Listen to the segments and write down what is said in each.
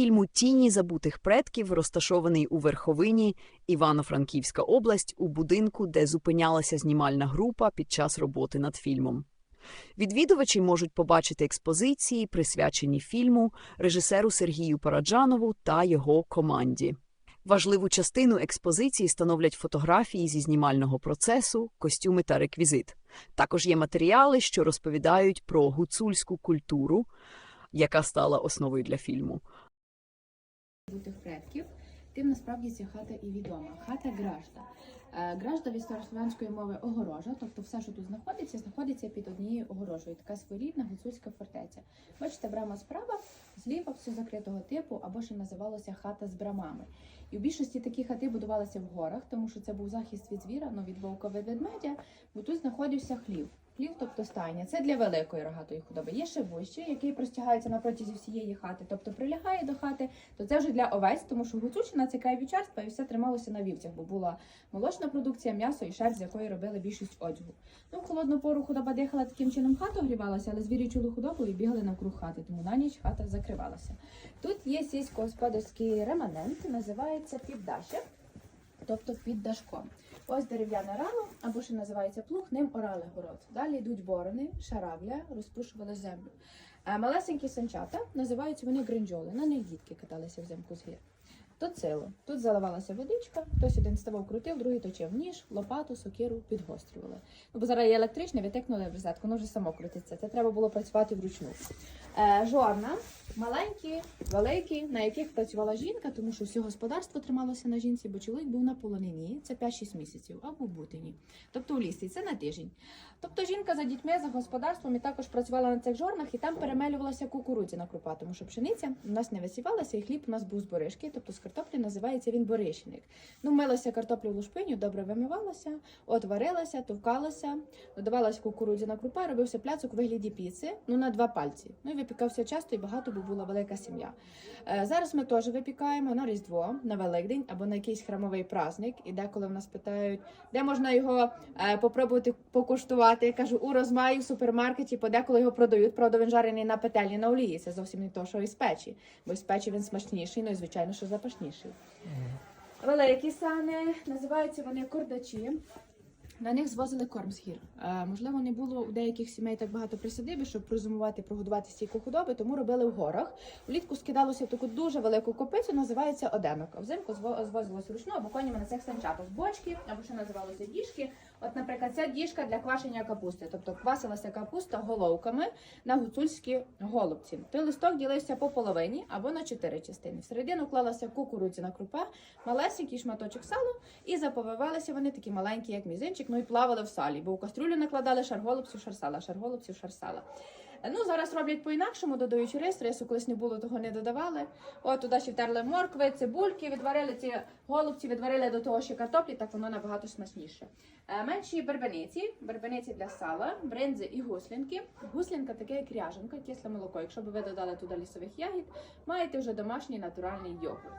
фільму Тіні забутих предків розташований у Верховині, Івано-Франківська область, у будинку, де зупинялася знімальна група під час роботи над фільмом. Відвідувачі можуть побачити експозиції, присвячені фільму, режисеру Сергію Параджанову та його команді. Важливу частину експозиції становлять фотографії зі знімального процесу, костюми та реквізит. Також є матеріали, що розповідають про гуцульську культуру, яка стала основою для фільму. Забутих предків, тим насправді ця хата і відома. Хата Гражда. Е, Гражда від старослов'янської мови огорожа, тобто все, що тут знаходиться, знаходиться під однією огорожею. Така своєрідна гуцульська фортеця. Бачите, брама справа, зліва все закритого типу, або ще називалося хата з брамами. І в більшості такі хати будувалися в горах, тому що це був захист від звіра, ну від вовка від ведмедя, бо тут знаходився хлів. Хлів, тобто стайня, це для великої рогатої худоби. Є ще вищий, який простягається на протязі всієї хати, тобто прилягає до хати, то це вже для овець, тому що гуцульщина це край вівчарства і все трималося на вівцях, бо була молочна продукція, м'ясо і шерсть, з якої робили більшість одягу. Ну, в холодну пору худоба дихала таким чином, хата огрівалася, але звірі чули худобу і бігали навкруг хати, тому на ніч хата закривалася. Тут є сільськогосподарський реманент, називається піддашя, тобто під дашком. Ось дерев'яне рало, або ще називається плуг, ним орали город. Далі йдуть борони, шаравля, розпушували землю. А малесенькі санчата називаються вони гринджоли. На них дітки каталися взимку з гір. Тут село. Тут заливалася водичка, хтось один ставав крутив, другий точив ніж, лопату, сокиру, підгострювали. Ну, бо зараз є електричне, витикнули в розетку, воно вже само крутиться. Це треба було працювати вручну. Е, жорна маленькі, великі, на яких працювала жінка, тому що все господарство трималося на жінці, бо чоловік був на полонині, це 5-6 місяців, або в бутині, тобто у лісі, це на тиждень. Тобто жінка за дітьми, за господарством і також працювала на цих жорнах, і там перемелювалася кукурудзяна крупа, тому що пшениця у нас не висівалася, і хліб у нас був з боришки, тобто з картоплі називається він боришник. Ну, милася картоплю в лушпиню, добре вимивалася, от варилася, товкалася, додавалася кукурудзяна крупа, робився пляцок у вигляді піци, ну на два пальці. Ну і випікався часто і багато, бо була велика сім'я. Е, Зараз ми теж випікаємо на Різдво, на Великдень або на якийсь храмовий праздник. І деколи в нас питають, де можна його е, попробувати покуштувати. Я кажу, у розмаї в супермаркеті, подеколи його продають. Правда, він жарений на петельні на олії. Це зовсім не то, що із печі. Бо із печі він смачніший, ну і звичайно, що запашніший. Великі сани, називаються вони кордачі. На них звозили корм з гір. Е, можливо, не було у деяких сімей так багато присадиби, щоб прозумувати, прогодувати стійку худоби, тому робили в горах. Влітку скидалося таку дуже велику копицю, називається оденок. А взимку зво- звозилося вручну або конями на цих санчатах. Бочки, або що називалося діжки. От, наприклад, ця діжка для квашення капусти, тобто квасилася капуста головками на гуцульські голубці. Той листок ділився по половині або на чотири частини. Всередину клалася кукурудзяна крупа, малесенький шматочок сала, і заповивалися вони такі маленькі, як мізинчик, ну і плавали в салі, бо у кастрюлю накладали шар голубців, шар сала, шар голубців, шар сала. Ну, зараз роблять по-інакшому, додають рис, рису колись не було, того не додавали. От туди ще втерли моркви, цибульки, відварили ці голубці, відварили до того ще картоплі, так воно набагато смачніше. Е, Менші бербениці, бербениці для сала, бринзи і гуслінки. Гуслінка таке як ряженка, кисле молоко. Якщо б ви додали туди лісових ягід, маєте вже домашній натуральний йогурт.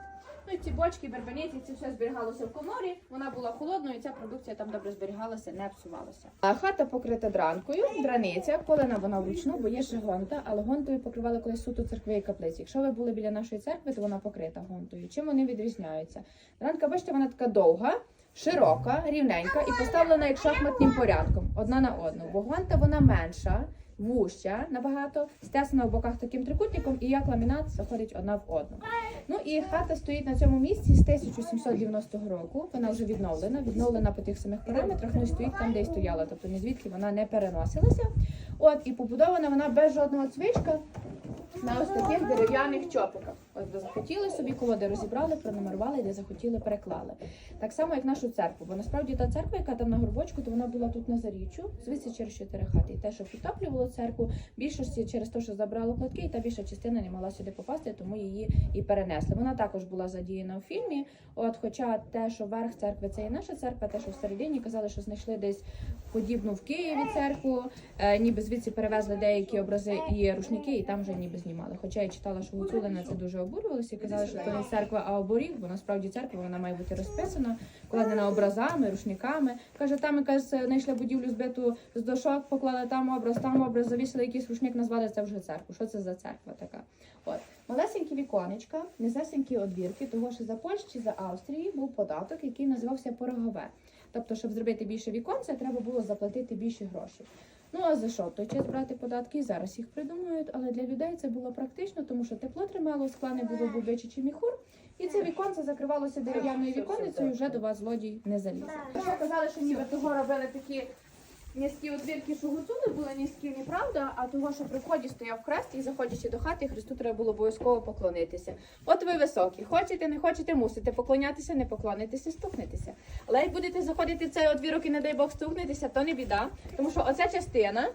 Ну і ці бочки, бербениці, це все зберігалося в коморі. Вона була холодною, і ця продукція там добре зберігалася, не псувалася. А хата покрита дранкою, драниця, полена вона вручну, бо є ще гонта, але гонтою покривали колись суто церкви і каплиці. Якщо ви були біля нашої церкви, то вона покрита гонтою. Чим вони відрізняються? Дранка, бачите, вона така довга. Широка, рівненька і поставлена як шахматним порядком, одна на одну. Бо гонта вона менша, вуща набагато, стесана в боках таким трикутником, і як ламінат заходить одна в одну. Ну і хата стоїть на цьому місці з 1790 року. Вона вже відновлена, відновлена по тих самих параметрах, ну і стоїть там, де й стояла. Тобто ні звідки вона не переносилася. От і побудована вона без жодного цвичка на ось таких дерев'яних чопиках. Де захотіли собі колоди розібрали, пронумерували, де захотіли, переклали. Так само, як нашу церкву. Бо насправді та церква, яка там на горбочку, то вона була тут на заріччю, звідси через чотири хати. І те, що підтоплювало церкву, більшості через те, що забрало платки, і та більша частина не могла сюди попасти, тому її і перенесли. Вона також була задіяна у фільмі. От, хоча те, що верх церкви це і наша церква, те, що всередині казали, що знайшли десь подібну в Києві церкву, е, ніби звідси перевезли деякі образи і рушники, і там вже ніби знімали. Хоча я читала, що Гуцулина це дуже обурювалися і казали, що це не церква, а оборіг, бо насправді церква вона має бути розписана, кладена образами, рушниками. Каже, там якась знайшла будівлю збиту з дошок, поклали там образ, там образ, завісили якийсь рушник, назвали це вже церкву. Що це за церква така? От малесенькі віконечка, низесенькі одвірки, того що за Польщі, за Австрії був податок, який називався порогове. Тобто, щоб зробити більше віконця, треба було заплатити більше грошей. Ну а за що? В той час брати податки? І зараз їх придумують, але для людей це було практично, тому що тепло тримало, скла не було бубичі чи міхур, і це віконце закривалося дерев'яною віконницею, вже до вас злодій не заліз. Що казали, що ніби того робили такі низькі одвірки, що гуцули були низькі, неправда, а того, що при вході стояв хрест і заходячи до хати, Христу треба було обов'язково поклонитися. От ви високі, хочете, не хочете, мусите поклонятися, не поклонитися, стукнетеся. Але як будете заходити в цей одвірок і не дай Бог стукнетеся, то не біда, тому що оця частина.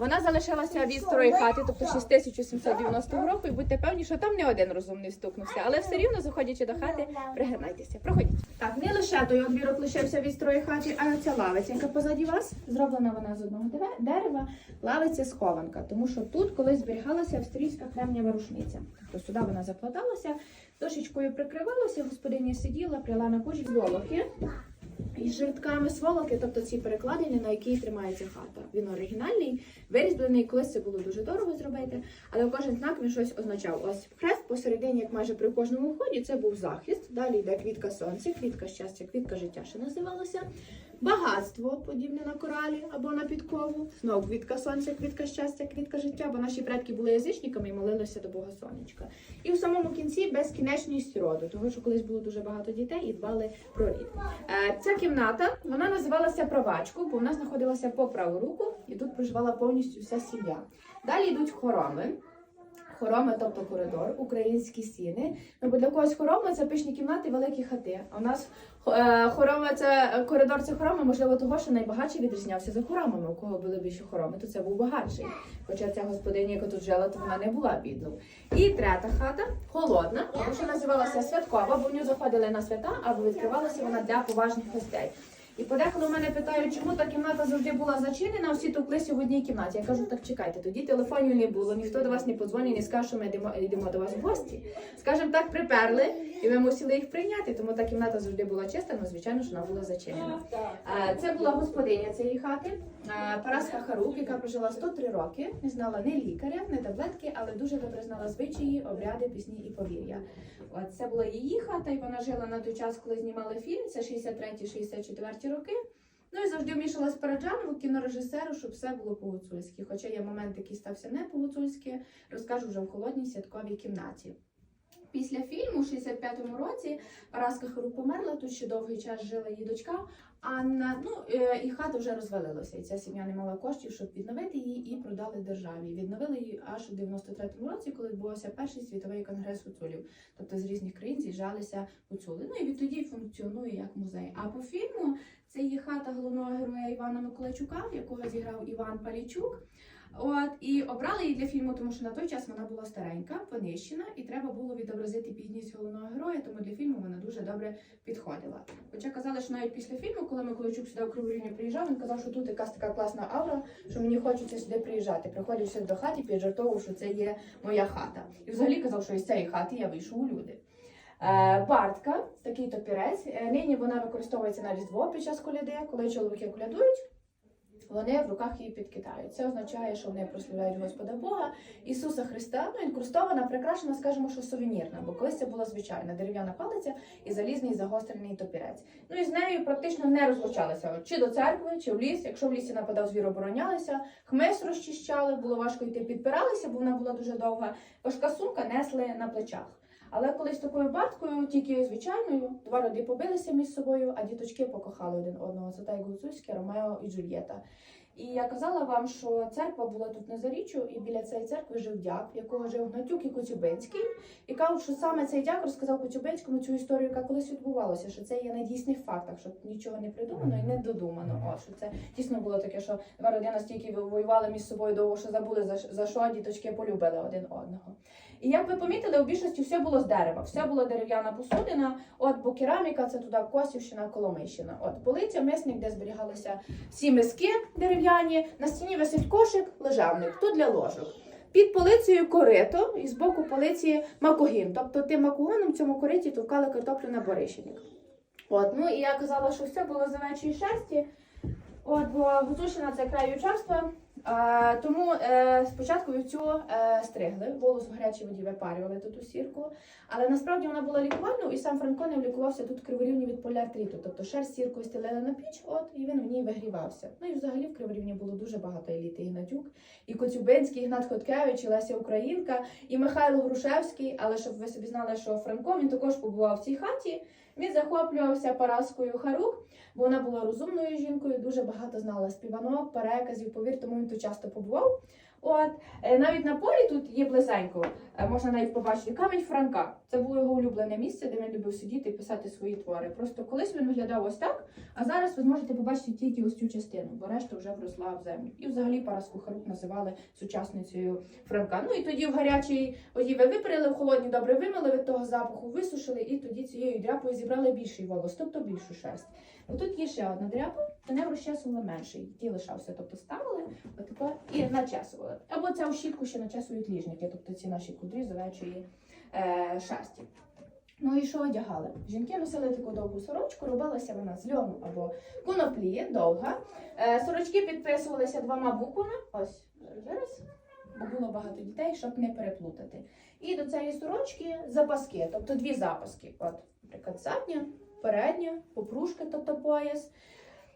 Вона залишилася від старої хати, тобто ще з 1790 року, і будьте певні, що там не один розумний стукнувся. Але все рівно, заходячи до хати, пригинайтеся. Проходіть. Так, не лише той одвірок лишився від старої хати, а й оця лавиця, позаді вас. Зроблена вона з одного дерева, лавиця схованка, тому що тут колись зберігалася австрійська кремнієва рушниця. Тобто сюди вона закладалася, дошечкою прикривалася, господиня сиділа, пряла на кучі волоки. Із жиртками сволоки, тобто ці перекладини, на якій тримається хата. Він оригінальний, вирізблений, колись це було дуже дорого зробити, але кожен знак він щось означав. Ось хрест посередині, як майже при кожному вході, це був захист. Далі йде квітка сонця, квітка щастя, квітка життя ще називалося. Багатство, подібне на коралі або на підкову. Знову квітка сонця, квітка щастя, квітка життя, бо наші предки були язичниками і молилися до Бога Сонечка. І в самому кінці безкінечність роду, тому що колись було дуже багато дітей і дбали про рід. Е, Ця кімната вона називалася правачку, бо вона знаходилася по праву руку, і тут проживала повністю вся сім'я. Далі йдуть хороми. Хороми, тобто коридор, українські стіни. Ну бо для когось хороми це пишні кімнати, великі хати. А у нас е, хороми це коридор це хороми, можливо, того, що найбагатший відрізнявся за хоромами. У кого були більше хороми, то це був багатший. Хоча ця господиня, яка тут жила, то вона не була бідною. І третя хата холодна, тому що називалася святкова, бо в нього заходили на свята або відкривалася вона для поважних гостей. І подеколи мене питають, чому та кімната завжди була зачинена, всі товклися в одній кімнаті. Я кажу, так чекайте, тоді телефонів не було, ніхто до вас не подзвонив, не скаже, що ми йдемо, йдемо до вас в гості. Скажем так, приперли, і ми мусили їх прийняти, тому та кімната завжди була чиста, але звичайно, що вона була зачинена. Е, Це була господиня цієї хати, е, Параска Харук, яка прожила 103 роки, не знала ні лікаря, ні таблетки, але дуже добре знала звичаї, обряди, пісні і повір'я. Це була її хата, і вона жила на той час, коли знімали фільм. Це 63-64 роки. Ну і завжди вмішалась Параджанову, кінорежисеру, щоб все було по-гуцульськи. Хоча є момент, який стався не по-гуцульськи, розкажу вже в холодній святковій кімнаті. Після фільму, в 65-му році, Параска Хару померла, тут ще довгий час жила її дочка Анна. Ну е, і хата вже розвалилася, і ця сім'я не мала коштів, щоб відновити її, і продали державі. Відновили її аж у 93-му році, коли відбувався перший світовий конгрес гуцулів. Тобто з різних країн з'їжджалися гуцули. Ну і відтоді функціонує як музей. А по фільму це є хата головного героя Івана Миколайчука, якого зіграв Іван Палійчук. От і обрали її для фільму, тому що на той час вона була старенька, понищена, і треба було відобразити бідність головного героя. Тому для фільму вона дуже добре підходила. Хоча казали, що навіть після фільму, коли Миколайчук сюди в Криву Рівню приїжджав, він казав, що тут якась така класна аура, що мені хочеться сюди приїжджати. Приходив сюди до хати, піджартовував, що це є моя хата. І взагалі казав, що із цієї хати я вийшов у люди. Е, Бартка, такий топірець. Е, Нині вона використовується на різдво під час коляди, коли чоловіки колядують. Вони в руках її підкидають. Це означає, що вони прославляють Господа Бога, Ісуса Христа. Ну, інкрустована, прикрашена, скажімо, що сувенірна, бо колись це була звичайна дерев'яна палиця і залізний загострений топірець. Ну і з нею практично не розлучалися чи до церкви, чи в ліс. Якщо в лісі нападав звір, оборонялися, хмиз розчищали, було важко йти, підпиралися, бо вона була дуже довга. Важка сумка несли на плечах. Але колись такою батькою, тільки звичайною, два роди побилися між собою, а діточки покохали один одного. Це так гуцульське Ромео і Джульєта. І я казала вам, що церква була тут на Заріччю, і біля цієї церкви жив дяк, якого жив Гнатюк і Коцюбинський. І кажуть, що саме цей дяк розказав Коцюбинському цю історію, яка колись відбувалася, що це є на дійсних фактах, що нічого не придумано і не додумано. О, що це дійсно було таке, що два родини настільки воювали між собою довго, що забули за, за що діточки полюбили один одного. І як ви помітили, у більшості все було з дерева, все було дерев'яна посудина. От бо кераміка це туди Косівщина, Коломийщина. От полиця, мисник, де зберігалися всі миски дерев'яні. На стіні висить кошик, лежавник, тут для ложок. Під полицею корито і з боку полиці макогін. Тобто тим макогоном в цьому кориті товкали картоплю на борищник. От, ну і я казала, що все було з овечої шерсті. От, бо Гуцульщина це край вівчарства. Тому е, спочатку вівцю е, стригли, волос в гарячій воді випарювали тут у сірку. Але насправді вона була лікувальною, і сам Франко не лікувався тут Криворівні від поліартриту. Тобто шерсть сіркою стелили на піч, от і він в ній вигрівався. Ну і взагалі в Криворівні було дуже багато еліти. І Гнатюк, і Коцюбинський, і Гнат Хоткевич, і Леся Українка, і Михайло Грушевський. Але щоб ви собі знали, що Франко він також побував в цій хаті. Він захоплювався Параскою Харук, бо вона була розумною жінкою, дуже багато знала співанок, переказів, повір, тому він тут часто побував. От е, навіть на полі тут є близенько, е, можна навіть побачити камінь Франка. Це було його улюблене місце, де він любив сидіти і писати свої твори. Просто колись він виглядав ось так, а зараз ви зможете побачити тільки ось цю частину, бо решта вже вросла в землю. І взагалі Параску Харук називали сучасницею Франка. Ну і тоді в гарячій воді ви випарили, в холодні добре вимили від того запаху, висушили, і тоді цією дряпою зібрали більший волос, тобто більшу шерсть. Тут є ще одна дряпа, то не розчесували менший. Ті лишався, тобто ставили отако і начесували. Або ця щітку ще начесують ліжники, тобто ці наші кудрі з овечої е, шерсті. Ну і що одягали? Жінки носили таку довгу сорочку, робилася вона з льону або коноплі, довга. Е, сорочки підписувалися двома буквами. Ось зараз, бо було багато дітей, щоб не переплутати. І до цієї сорочки запаски, тобто дві запаски. От, наприклад, задня, передня, попружка, тобто пояс.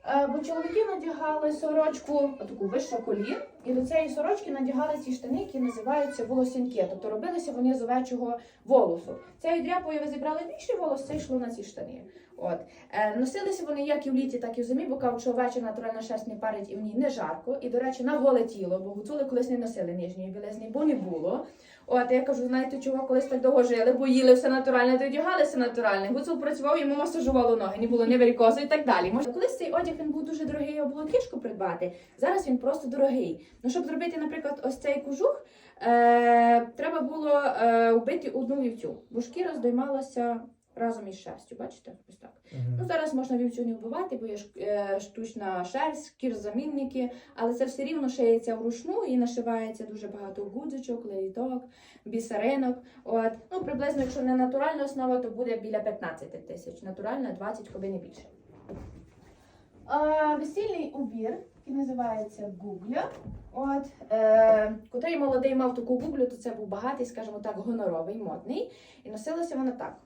Е, Бо чоловіки надягали сорочку таку вище колін, і до цієї сорочки надягали ці штани, які називаються волосінки. Тобто робилися вони з овечого волосу. Цією дряпою ви зібрали більший волос, це йшло на ці штани. От. Е, носилися вони як і в літі, так і в зимі, бо кажуть, що натуральна шерсть не парить і в ній не жарко. І, до речі, на голе тіло, бо гуцули колись не носили нижньої білизни, бо не було. От, я кажу, знаєте, чого колись так довго жили, бо їли все натуральне, то одягалися натуральне. Гуцул працював, йому масажувало ноги, не було ні варікозу і так далі. Може, колись цей одяг він був дуже дорогий, його було кішку придбати. Зараз він просто дорогий. Ну, щоб зробити, наприклад, ось цей кожух, е, треба було е, вбити одну вівцю, бо шкіра здоймалася разом із шерстю. Бачите? Ось так. Ну, зараз можна вівцю не вбивати, бо є е, штучна шерсть, шкір-замінники, але це все рівно шиється вручну і нашивається дуже багато гудзичок, леїток, бісеринок. От. Ну, приблизно, якщо не натуральна основа, то буде біля 15 тисяч. Натуральна 20, коли не більше. А, весільний убір, який називається гугля. От, е, котрий молодий мав таку гуглю, то це був багатий, скажімо так, гоноровий, модний. І носилася вона так.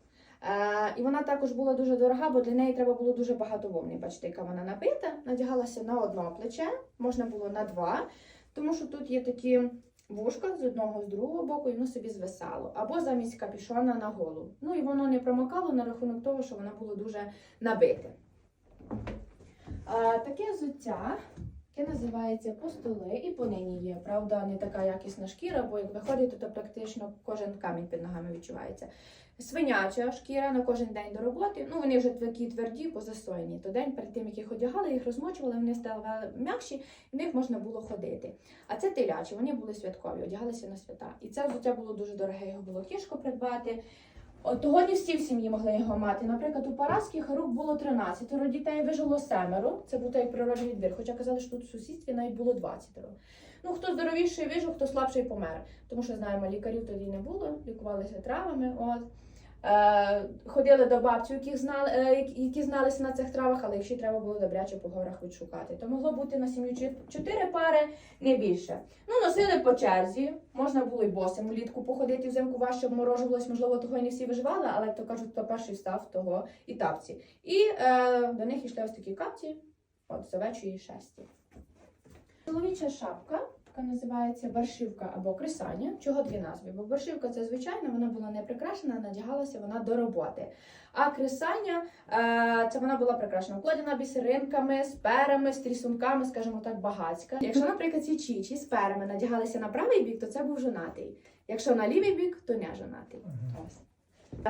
Е, і вона також була дуже дорога, бо для неї треба було дуже багато вовни. Бачите, яка вона набита. Надягалася на одне плече, можна було на два, тому що тут є такі вушка з одного, з другого боку, і воно собі звисало. Або замість капішона на голову. Ну і воно не промокало на рахунок того, що воно було дуже набите. Таке взуття. Яке називається постоли і понині є. Правда, не така якісна шкіра, бо як виходите, то практично кожен камінь під ногами відчувається. Свиняча шкіра на кожен день до роботи. Ну вони вже такі тверді, позасойні. То день перед тим, як їх одягали, їх розмочували, вони ставали м'якші, в них можна було ходити. А це телячі, вони були святкові, одягалися на свята. І це взуття було дуже дороге, його було тяжко придбати. Того не всі в сім'ї могли його мати. Наприклад, у Параски Харук було 13 дітей, вижило семеро. Це був той природний відбір. Хоча казали, що тут в сусідстві навіть було 20. Ну, хто здоровіший вижив, хто слабший помер. Тому що знаємо, лікарів тоді не було, лікувалися травами. От. Е, ходили до бабців, яких знали, е, які- які зналися на цих травах, але їх ще треба було добряче по горах відшукати. То могло бути на сім'ю чот- чотири пари, не більше. Ну, носили по черзі, можна було й босим улітку походити, взимку важче обморожувалось, можливо, того і не всі виживали, але то кажуть, хто перший встав, того і тапці. І е, до них йшли ось такі капці, от з овечої шерсті. Чоловіча шапка, яка називається баршивка або кресання. Чого дві назви? Бо баршивка це звичайно, вона була не прикрашена, надягалася вона до роботи. А кресання е, це вона була прикрашена, вкладена бісеринками, з перами, з трісунками, скажімо так, багацька. Якщо, наприклад, ці чічі з перами надягалися на правий бік, то це був жонатий. Якщо на лівий бік, то не жонатий. Ось.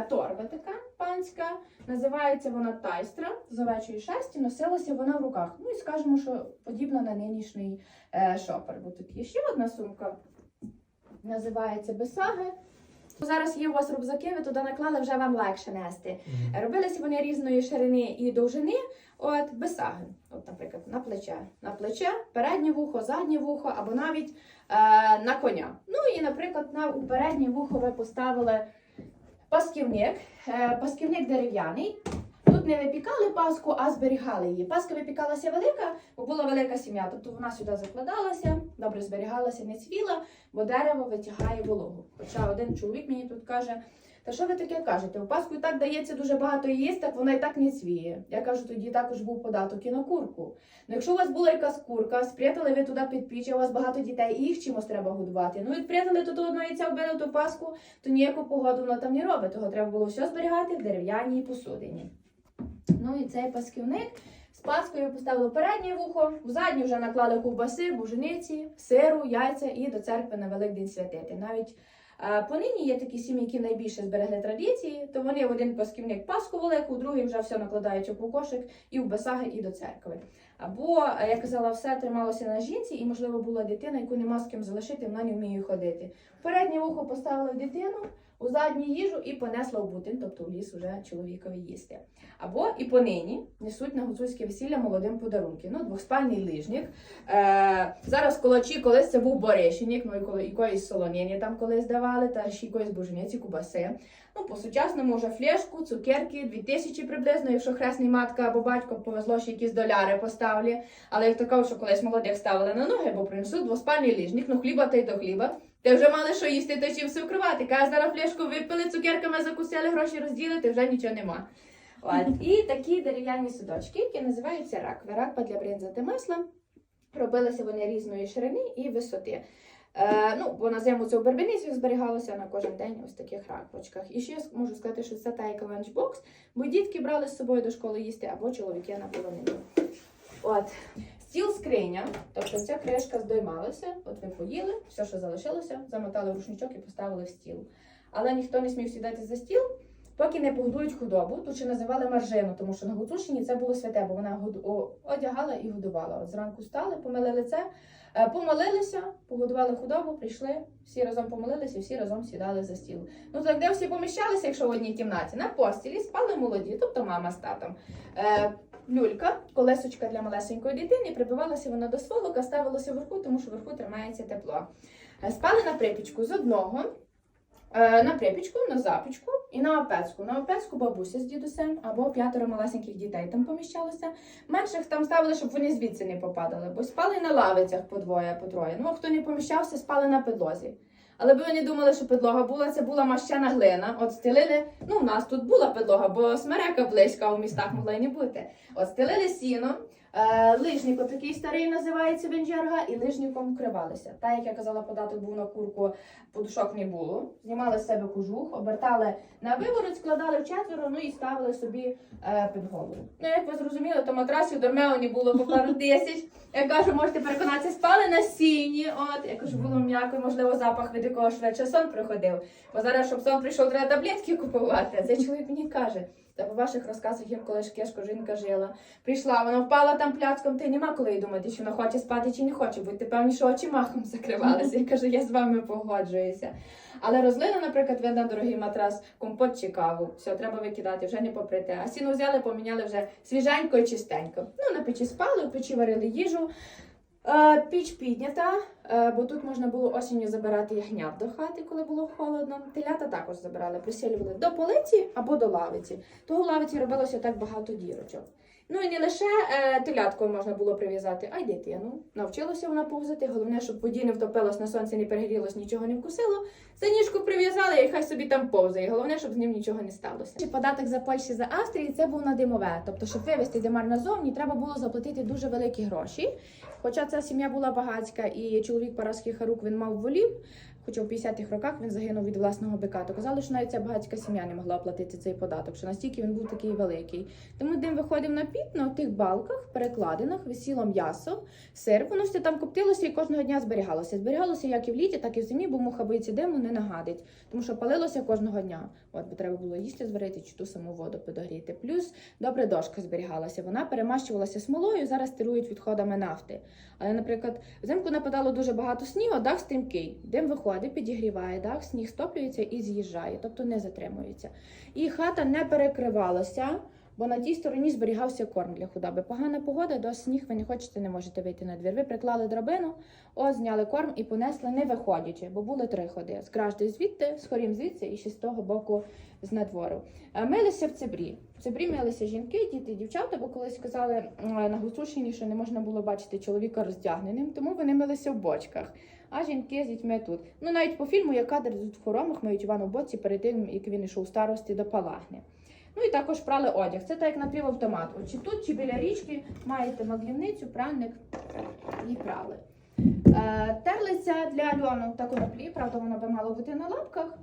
Торба така панська, називається вона тайстра з овечої шерсті, носилася вона в руках. Ну і скажемо, що подібна на нинішній е, шопер. Бо тут є ще одна сумка, називається Бесаги. Зараз є у вас рюкзаки, ви туди наклали, вже вам легше нести. Робилися вони різної ширини і довжини, от бесаги. От, наприклад, на плече. На плече, переднє вухо, заднє вухо або навіть е, на коня. Ну і, наприклад, на у переднє вухо ви поставили пасківник, е, пасківник дерев'яний. Тут не випікали паску, а зберігали її. Паска випікалася велика, бо була велика сім'я. Тобто вона сюди закладалася, добре зберігалася, не цвіла, бо дерево витягає вологу. Хоча один чоловік мені тут каже: та що ви таке кажете? У паску і так дається дуже багато їсти, так вона і так не цвіє. Я кажу, тоді також був податок і на курку. Ну, якщо у вас була якась курка, спрятали ви туди під піч, у вас багато дітей, і їх чимось треба годувати. Ну, відпрятали тут одного яйця, вбили ту паску, то ніяку погоду вона там не робить. Того треба було все зберігати в дерев'яній посудині. Ну і цей пасківник з паскою поставили переднє вухо, в заднє вже наклали ковбаси, бужениці, сиру, яйця і до церкви на Великдень святити. Навіть понині є такі сім'ї, які найбільше зберегли традиції, то вони в один пасківник паску велику, в другий вже все накладають у кошик і в басаги, і до церкви. Або, е, я казала, все трималося на жінці, і, можливо, була дитина, яку нема з ким залишити, вона не вміє ходити. Переднє вухо поставили дитину, у задню їжу і понесла в бутин, тобто в ліс уже чоловікові їсти. Або і понині несуть на гуцульське весілля молодим подарунки. Ну, двохспальний лижник. Е, зараз колочі колись це був Борещенік, ну і якоїсь солоніні там колись давали, та ще якоїсь бужениці, кубаси. Ну, по-сучасному вже флешку, цукерки, 2000 приблизно, якщо хресний матка або батько повезло, ще якісь доляри поставлі. Але як то що колись молодих ставили на ноги, бо принесуть двоспальний ліжник, ну хліба та й до хліба. Ти вже мали що їсти, то чим все вкривати. Каже, зараз флешку випили, цукерками закусили, гроші розділити, вже нічого нема. От. І такі дерев'яні судочки, які називаються ракви. Раква для бринзати масла. Робилися вони різної ширини і висоти. Е, ну, бо на зиму це у бербеницях зберігалося на кожен день ось таких раквочках. І ще можу сказати, що це та як ланчбокс, бо дітки брали з собою до школи їсти або чоловіки на полонині. От. Стіл скриня, тобто ця кришка здоймалася, от ви поїли, все, що залишилося, замотали рушничок і поставили в стіл. Але ніхто не смів сідати за стіл, поки не погодують худобу. Тут ще називали маржину, тому що на Гуцульщині це було святе, бо вона одягала і годувала. От зранку стали, помили лице, е, помолилися, погодували худобу, прийшли, всі разом помолилися, всі разом сідали за стіл. Ну так де всі поміщалися, якщо в одній кімнаті? На постілі спали молоді, тобто мама з татом. Е, люлька, колесочка для малесенької дитини, прибивалася вона до сволока, ставилася вверху, тому що вверху тримається тепло. Е, Спали на припічку з одного, на припічку, на запічку і на опецьку. На опецьку бабуся з дідусем або п'ятеро малесеньких дітей там поміщалося. Менших там ставили, щоб вони звідси не попадали, бо спали на лавицях по двоє, по троє. Ну, а хто не поміщався, спали на підлозі. Але би ви не думали, що підлога була, це була мащена глина. От стелили, ну в нас тут була підлога, бо смерека близько, а в містах могла й не бути. От стелили сіно, е, лижник отакий старий називається венджерга, і лижником вкривалися. Та, як я казала, податок був на курку, подушок не було. Знімали з себе кожух, обертали на виворот, складали в четверо, ну і ставили собі е, під голову. Ну, як ви зрозуміли, то матрасів до не було по пару тисяч. Я кажу, можете переконатися, спали на сіні. От я кажу, було м'яко, можливо, запах від якого швидше сон приходив. Бо зараз, щоб сон прийшов, треба таблетки купувати. Цей чоловік мені каже. Та по ваших розказах, як коли ж кешко жінка жила. Прийшла, вона впала там пляцком, ти нема коли й думати, чи вона хоче спати, чи не хоче. Будьте певні, що очі махом закривалися. Я кажу, я з вами погоджуюся. Але розлили, наприклад, ви на дорогий матрас, компот чи каву. Все, треба викидати, вже не поприте. А сіну взяли, поміняли вже свіженько і чистенько. Ну, на печі спали, в печі варили їжу. Е, Піч піднята, бо тут можна було осінню забирати ягнят до хати, коли було холодно. Телята також забирали, присілювали до полиці або до лавиці. Того лавиці робилося так багато дірочок. Ну і не лише е, теляткою можна було прив'язати, а й дитину. Навчилася вона повзати. Головне, щоб воді не втопилось, на сонці не перегрілось, нічого не вкусило. За прив'язали і хай собі там повзає. Головне, щоб з ним нічого не сталося. Податок за Польщі за Австрії це був на димове. Тобто, щоб вивезти димар назовні, треба було заплатити дуже великі гроші. Хоча ця сім'я була багатська, і чоловік Параських рук він мав волів. Хоча в 50-х роках він загинув від власного бика, то казали, що навіть ця багатська сім'я не могла оплатити цей податок, що настільки він був такий великий. Тому дим виходив на піт, на тих балках, перекладинах, висіло м'ясо, сир, воно все там коптилося і кожного дня зберігалося. Зберігалося як і в літі, так і в зимі, бо муха диму не нагадить, тому що палилося кожного дня. От бо треба було їсти зварити чи ту саму воду подогріти. Плюс добре дошка зберігалася. Вона перемащувалася смолою, зараз стирують відходами нафти. Але, наприклад, взимку нападало дуже багато снігу, дах стрімкий. Дим виходить, підігріває дах, сніг стоплюється і з'їжджає, тобто не затримується. І хата не перекривалася. бо на тій стороні зберігався корм для худоби. Погана погода, до сніг ви не хочете, не можете вийти на двір. Ви приклали драбину, о, зняли корм і понесли, не виходячи, бо були три ходи. З Гражди звідти, з хорім звідси і ще з того боку з надвору. Е, Милися в цебрі. В цебрі милися жінки, діти, дівчата, бо колись казали е, на Гуцульщині, що не можна було бачити чоловіка роздягненим, тому вони милися в бочках. А жінки з дітьми тут. Ну навіть по фільму є кадр в хоромах мають Івана в боці перед тим, як він йшов старості до Палагни. Ну і також прали одяг. Це так як напівавтомат. Чи тут, чи біля річки маєте маглівницю, пральник і прали. Е, терлиця для льону та коноплі, правда, вона би мала бути на лапках.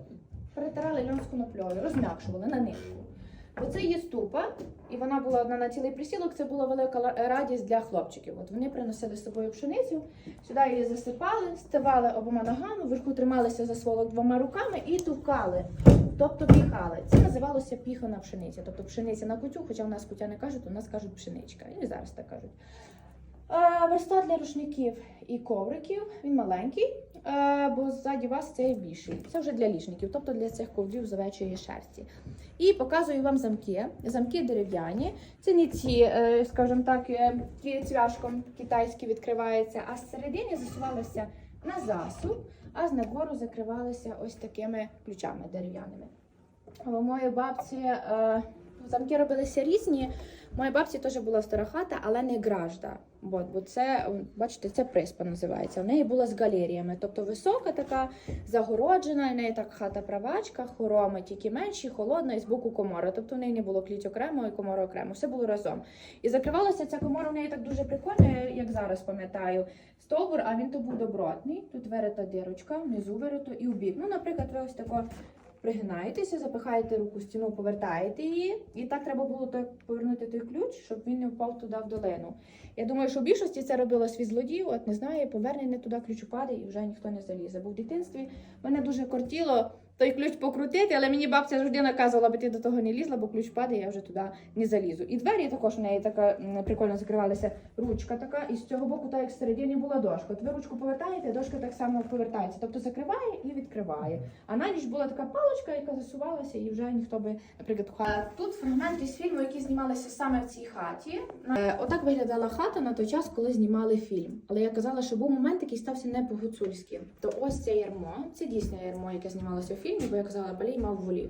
Перетирали льон з коноплею, розм'якшували на нитку. Оце є ступа, і вона була одна на цілий присілок. Це була велика радість для хлопчиків. От вони приносили з собою пшеницю, сюди її засипали, ставали обома ногами, вверху трималися за сволок двома руками і тукали, тобто піхали. Це називалося піхана пшениця, тобто пшениця на кутю, хоча в нас кутя не кажуть, у нас кажуть пшеничка. І зараз так кажуть. А, верстат для рушників і ковриків. Він маленький, бо ззаді вас це більший. Це вже для ліжників, тобто для цих ковдрів з овечої шерсті. І показую вам замки. Замки дерев'яні. Це не ці, е, скажімо так, е, цвяшком китайські відкриваються, а зсередині засувалося на засув, а з надвору закривалися ось такими ключами дерев'яними. У моєї бабці е, замки робилися різні. Моя бабці теж була стара хата, але не гражда. Бо, бо це, бачите, це приспа називається. В неї була з галеріями, тобто висока така загороджена, в неї так хата правачка, хороми, тільки менші, холодна і з боку комора. Тобто в неї не було кліть окремо і комора окремо, все було разом. І закривалася ця комора в неї так дуже прикольно, як зараз пам'ятаю. Стовбур, а він то був добротний. Тут вирита дирочка, внизу вирито і у бік. Ну, наприклад, ви ось тако пригинаєтеся, запихаєте руку в стіну, повертаєте її, і так треба було так повернути той ключ, щоб він не впав туди в долину. Я думаю, що в більшості це робилось від злодіїв, от не знаю, поверне не туди ключ упаде і вже ніхто не залізе. Бо в дитинстві мене дуже кортіло той ключ покрутити, але мені бабця завжди наказувала, аби ти до того не лізла, бо ключ падає, я вже туди не залізу. І двері також у неї така прикольно закривалася ручка така, і з цього боку, так як всередині була дошка. От ви ручку повертаєте, дошка так само повертається. Тобто закриває і відкриває. А на ніч була така паличка, яка засувалася, і вже ніхто би, наприклад, в. Тут фрагменти з фільму, які знімалися саме в цій хаті. Е, Отак виглядала хата на той час, коли знімали фільм. Але я казала, що був момент, який стався не по-гуцульськи. То ось це ярмо, це дійсне ярмо, яке знімалося в фільмі, бо я казала, Балій мав волів.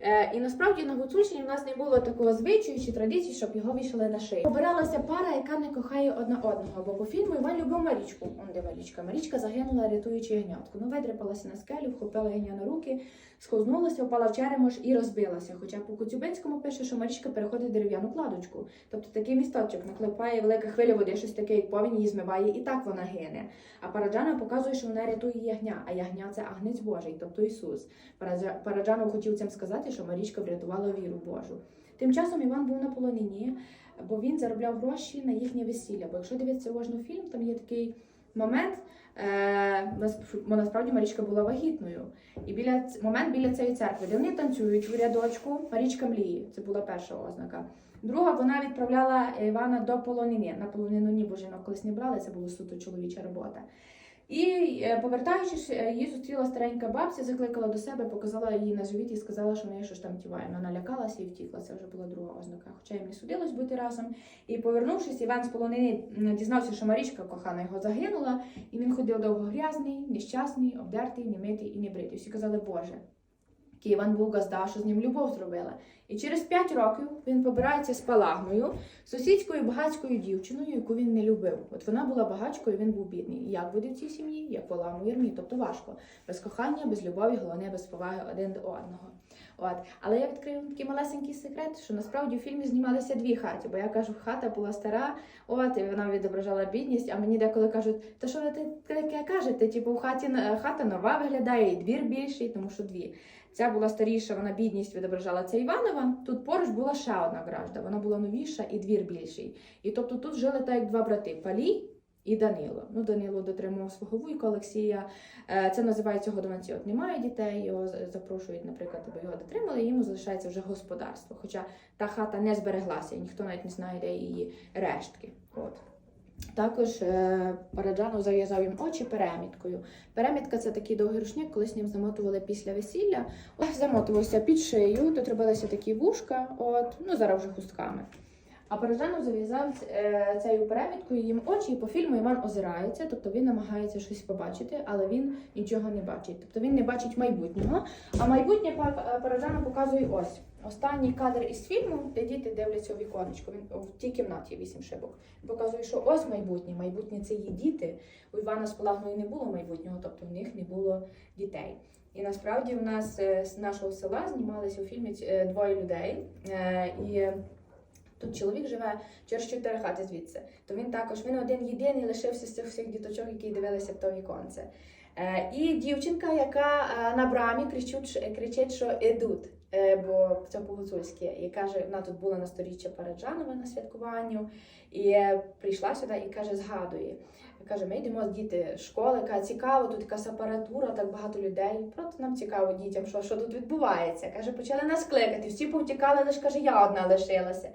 Е, і насправді на Гуцульщині в нас не було такого звичаю чи традиції, щоб його вішали на шию. Обиралася пара, яка не кохає одна одного. Бо по фільму Іван любив Марічку. Он де Марічка. Марічка загинула, рятуючи ягнятку. Ну, видряпалася на скелю, вхопила ягня на руки, схознулася, впала в черемош і розбилася. Хоча по Коцюбинському пише, що Марічка переходить дерев'яну кладочку. Тобто такий місточок наклепає велика хвиля води, щось таке, як повінь її змиває, і так вона гине. А Параджанов показує, що вона рятує ягня, а ягня це агнець Божий, тобто Ісус. Параджа- Параджанов хотів цим сказати, що Марічка врятувала віру Божу. Тим часом Іван був на полонині, бо він заробляв гроші на їхнє весілля. Бо якщо дивитися уважно фільм, там є такий момент. Е, бо насправді Марічка була вагітною. І біля момент біля цієї церкви, де вони танцюють в рядочку, Марічка мліє. Це була перша ознака. Друга, вона відправляла Івана до полонини. На полонину ні, бо жінок колись не брали, це була суто чоловіча робота. І е, повертаючись, е, її зустріла старенька бабця, закликала до себе, показала її на живіт і сказала, що в неї щось там тіває. Вона налякалася і втікла. Це вже була друга ознака. Хоча їм не судилось бути разом. І повернувшись, Іван з полонини дізнався, що Марічка кохана його загинула, і він ходив довго грязний, нещасний, обдертий, немитий і небритий. Всі казали, Боже. Який Іван був газда, що з ним любов зробила. І через п'ять років він побирається з палагною, сусідською багатською дівчиною, яку він не любив. От вона була багачкою, він був бідний. Як буде в цій сім'ї? Як волам у ярмі, тобто важко. Без кохання, без любові, головне, без поваги один до одного. От. Але я відкрию такий малесенький секрет, що насправді у фільмі знімалися дві хаті, бо я кажу, хата була стара, от, і вона відображала бідність, а мені деколи кажуть, та що ви таке кажете? Типу, в хаті хата нова виглядає, і двір більший, тому що дві. Ця була старіша, вона бідність відображала. Це Іванова. Тут поруч була ще одна гражда. Вона була новіша і двір більший. І тобто тут жили так як два брати Палій і Данило. Ну, Данило дотримував свого вуйка Олексія. Е, Це називається годованці. От немає дітей, його запрошують, наприклад, аби його дотримали, і йому залишається вже господарство. Хоча та хата не збереглася, і ніхто навіть не знає, її рештки. От. Також е, Параджанов зав'язав їм очі переміткою. Перемітка це такий довгий рушник, колись ним замотували після весілля. Ось замотувався під шию, тут робилися такі вушка, от, ну зараз вже хустками. А Параджанов зав'язав е, цією переміткою їм очі, і по фільму Іван озирається, тобто він намагається щось побачити, але він нічого не бачить. Тобто він не бачить майбутнього. А майбутнє е, Параджанов показує ось. Останній кадр із фільму, де діти дивляться у віконечко. Він в тій кімнаті вісім шибок. Показує, що ось майбутнє. Майбутнє це є діти. У Івана з Палагною не було майбутнього, тобто в них не було дітей. І насправді у нас е, з нашого села знімалися у фільмі е, двоє людей. Е, І тут чоловік живе через чотири хати звідси. То він також він один єдиний лишився з цих всіх діточок, які дивилися в то віконце. І дівчинка, яка на брамі кричуть, кричить, що ідуть, бо це по-гуцульськи. І каже, вона тут була на сторіччя Параджанова на святкуванню, і е, прийшла сюди і каже, згадує. Каже, ми йдемо з діти школи, каже, цікаво, тут якась апаратура, так багато людей. Просто нам цікаво дітям, що, що тут відбувається. Каже, почали нас кликати, всі повтікали, лише каже, я одна лишилася.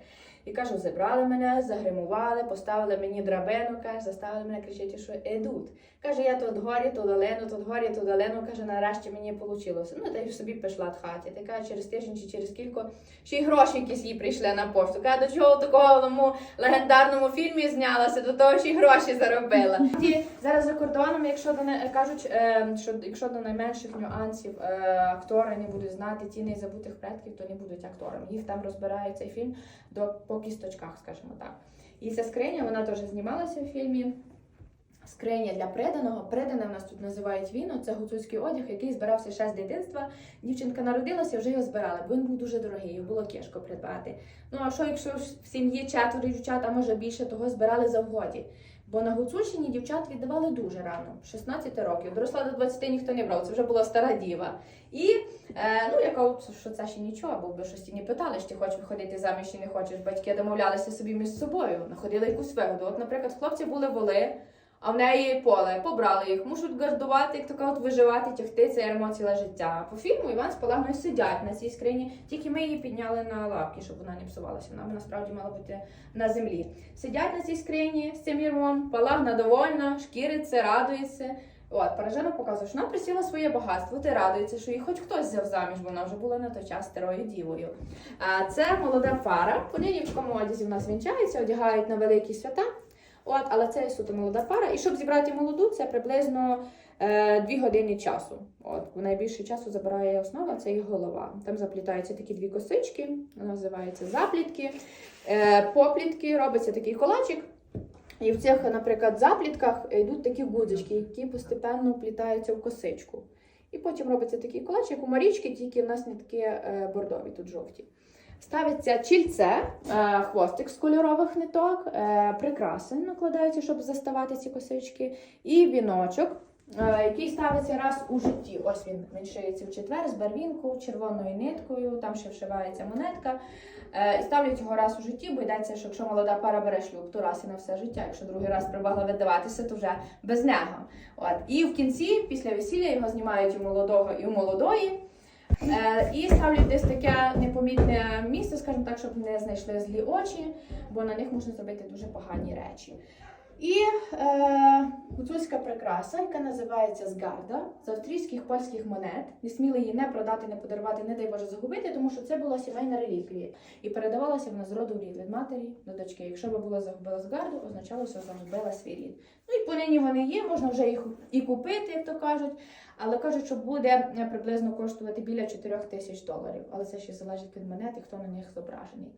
І каже, зібрали мене, загримували, поставили мені драбину, каже, заставили мене кричати, що ідуть. Каже, я тут горі, то долину, тут горі, то долину. Каже, нарешті мені вийшло. Ну, та й собі пішла в хаті. Та каже, через тиждень чи через кілько ще й гроші якісь їй прийшли на пошту. Каже, до чого в такому легендарному фільмі знялася, до того ще й гроші заробила. Ті зараз за кордоном, якщо до не кажуть, е, що якщо до найменших нюансів е, актори не будуть знати тіни забутих предків, то не будуть акторами. Їх там розбирають цей фільм до по кісточках, скажімо так. І ця скриня, вона теж знімалася в фільмі. Скриня для преданого. Предане в нас тут називають віно. Це гуцульський одяг, який збирався ще з дитинства. Дівчинка народилася, вже його збирали, бо він був дуже дорогий, його було кішко придбати. Ну а що, якщо в сім'ї четверо дівчат, а може більше, того збирали за вгоді. Бо на Гуцульщині дівчат віддавали дуже рано, 16 років. Доросла до 20 ніхто не брав, це вже була стара діва. І е, ну, я кажу, що це ще нічого, бо би щось не питали, чи ти хочеш виходити заміж чи не хочеш. Батьки домовлялися собі між собою, знаходили якусь вигоду. От, наприклад, хлопці були воли, а в неї поле, побрали їх, мушуть гардувати, як то кажуть, виживати, тягти це ярмо ціле життя. По фільму Іван з Палагною сидять на цій скрині, тільки ми її підняли на лапки, щоб вона не псувалася. Вона б насправді мала бути на землі. Сидять на цій скрині з цим ярмом, Палагна довольна, шкіриться, радується. От, Паражена показує, що вона присіла своє багатство, ти радується, що її хоч хтось взяв заміж, бо вона вже була на той час старою дівою. А це молода пара. Вони в кому одязі в нас вінчаються, одягають на великі свята. От, але це суто молода пара. І щоб зібрати молоду, це приблизно е, дві години часу. От, найбільше часу забирає основа, це їх голова. Там заплітаються такі дві косички, називаються заплітки, е, поплітки, робиться такий колачик. І в цих, наприклад, заплітках йдуть такі гудзички, які постепенно вплітаються в косичку. І потім робиться такий колач, як у Марічки, тільки в нас не такі бордові, тут жовті. Ставиться чільце, е, хвостик з кольорових ниток, е, прикраси накладаються, щоб заставати ці косички, і віночок, е, який ставиться раз у житті. Ось він, шиється в четвер з барвінку, червоною ниткою, там ще вшивається монетка. Ставлять його раз у житті, бо йдеться, що якщо молода пара бере шлюб, то раз і на все життя. Якщо другий раз прибагла видаватися, то вже без нього. От. І в кінці, після весілля, його знімають у молодого і у молодої. Е, і ставлять десь таке непомітне місце, скажімо так, щоб не знайшли злі очі, бо на них можна зробити дуже погані речі. І е, гуцульська прикраса, яка називається згарда, з австрійських польських монет. Не сміли її не продати, не подарувати, не дай Боже загубити, тому що це була сімейна реліквія. І передавалася вона з роду рід від матері до дочки. Якщо би була загубила згарду, означало, що загубила свій рід. Ну і понині вони є, можна вже їх і купити, як то кажуть. Але кажуть, що буде е, приблизно коштувати біля 4 тисяч доларів. Але це ще залежить від монет і хто на них зображений.